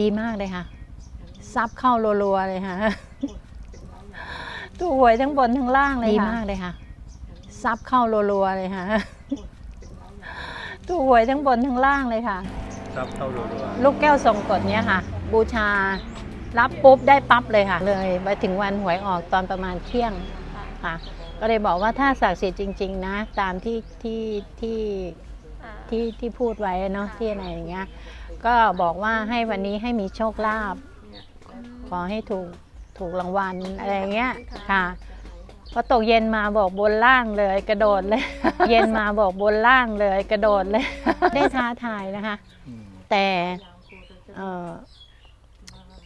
ดีมากเลยค่ะ ซับเข้ารัวๆเลยค่ะถูกหวยทั้งบนทั้งล่างเลยค่ะ ดีมากเลยค่ะ ซับเข้ารัวๆเลยค่ะถูกหวยทั้งบนทั้งล่างเลยค่ะ ซับเข้ารัวลูกแก้วทรงกฎเนี้ยค่ะ บูชา รับปุ๊บได้ปั๊บเลยค่ะ เลยไปถึงวันหวยออกตอนประมาณเที่ยงค่ะ ก็เลยบอกว่าถ้าศักดิ์สิทธิ์จริง ๆ นะ ตามที่ที่ที่อ่า ที่ที่พูดไว้เนาะที่อะไรอย่างเงี้ย ก็บอกว่าให้วันนี้ให้มีโชคลาภขอให้ถูกถูกรางวัลอะไรอย่างเงี้ยค่ะพอตกเย็นมาบอกบนล่างเลย กระโดดเลย เย็นมาบอกบนล่างเลย กระโดดเลย ได้ท้าทายนะคะๆอืมแต่เออ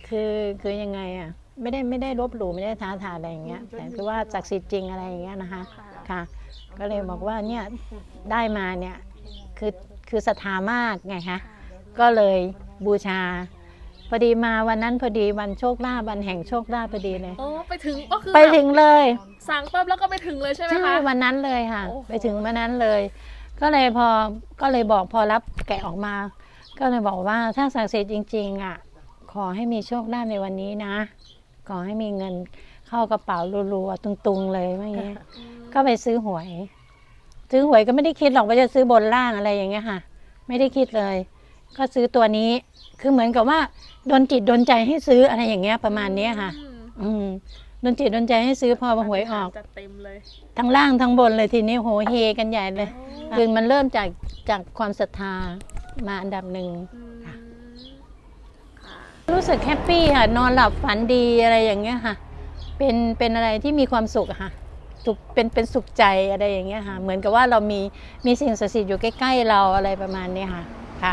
คือคือยังไงอะไม่ได้ไม่ได้ลบหลู่ไม่ได้ท้าทายอะไรอย่างเงี้ยแต่คือว่าศักดิ์สิทธิ์จริงอะไรอย่างเงี้ยนะคะค่ะ ก็เลยบอกว่าเนี่ยได้มาเนี่ย คือคือศรัทธามากไงคะก็เลยบูชา พอดีมาวันนั้นพอดีวันโชคลาภวันแห่งโชคลาภพอดีเลยโอ้ไปถึงก็คือไปถึงเลยสั่งปั๊บแล้วก็ไปถึงเลยใช่ไหมใช่คะวันนั้นเลยค่ะโอ้โหไปถึงวันนั้นเลย ก็เลยพอก็เลยบอกพอรับแกะออกมา ก็เลยบอกว่าถ้าศักดิ์สิทธิ์จริง ๆอะขอให้มีโชคลาภในวันนี้นะ ขอให้มีเงินเข้ากระเป๋ารัวๆตุงๆเลยไม่งี้ยก็ไปซื้อหวย ซื้อหวยก็ไม่ได้คิดหรอกว่าจะซื้อบนล่างอะไรอย่างเงี้ยค่ะ ไม่ได้คิดเลย ก็ซื้อตัวนี้ คือเหมือนกับว่าโดนจิตโดนใจให้ซื้ออะไรอย่างเงี้ยประมาณเนี้ยค่ะ อืมอืมโดนจิตโดนใจให้ซื้อพอหวยออกจัดเต็มเลยทั้งล่างทั้งบนเลยทีนี้โหเฮกันใหญ่เลยคือมันเริ่มจากจากความศรัทธามาอันดับหนึ่งอืมค่ะรู้สึกแฮปปี้ค่ะ นอนหลับฝันดีอะไรอย่างเงี้ยค่ะ เป็นเป็นอะไรที่มีความสุขอะค่ะ สุขเป็นเป็นสุขใจอะไรอย่างเงี้ยค่ะเหมือนกับว่าเรามีมีสิ่งศักดิ์สิทธิ์อยู่ใกล้ ๆ เราอะไรประมาณเนี้ยค่ะค่ะ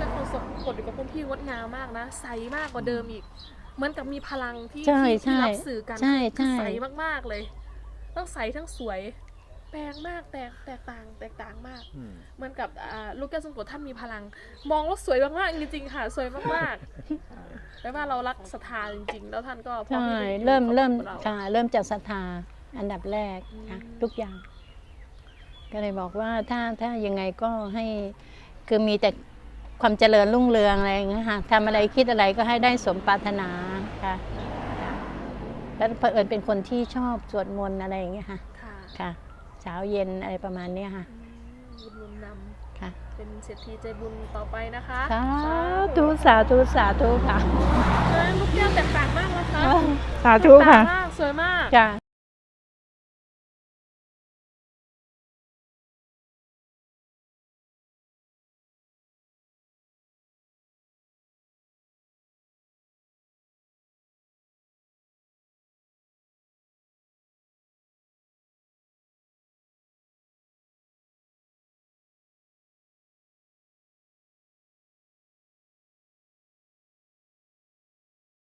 ก็คือสมกดอยู่กับพื้นที่งดงามมากนะ ใสมากกว่าเดิมอีกเหมือนกับมีพลังที่ใช่ที่ใช่ที่รับสื่อกันใช่คือใช่ใสมากๆเลยทั้งใสทั้งสวย แปลงมากแตกแตกต่างแตกต่างมากอืมเหมือนกับอ่าลูกแก้วทรงกรดท่านมีพลัง มองแล้วสวยมากๆจริงๆค่ะสวยมากๆแปลว่าเรารักศรัทธาจริงๆ แล้วท่านก็พร้อมใช่ที่จะอยู่เริ่มกับเริ่มเราค่ะเริ่มจากศรัทธา อันดับแรกค่ะอืมทุกอย่าง ก็เลยบอกว่าถ้าถ้ายังไงก็ให้คือมีแต่ความเจริญรุ่งเรืองอะไรอย่างเงี้ยค่ะทำอะไรคิดอะไรก็ให้ได้สมปรารถนาค่ะค่ะแล้วเผอิญเป็นคนที่ชอบสวดมนต์อะไรอย่างเงี้ยค่ะ ค่ะค่ะเช้าเย็นอะไรประมาณเนี้ยค่ะอืมบุญหนุนนค่ะำเป็นเศรษฐีใจบุญต่อไปนะคะสาธุสาธุสาธุค่ะเออลูกแก้วแตกต่างมากนะคะสาธุค่ะแตกต่างมากสวยมากจ้ะ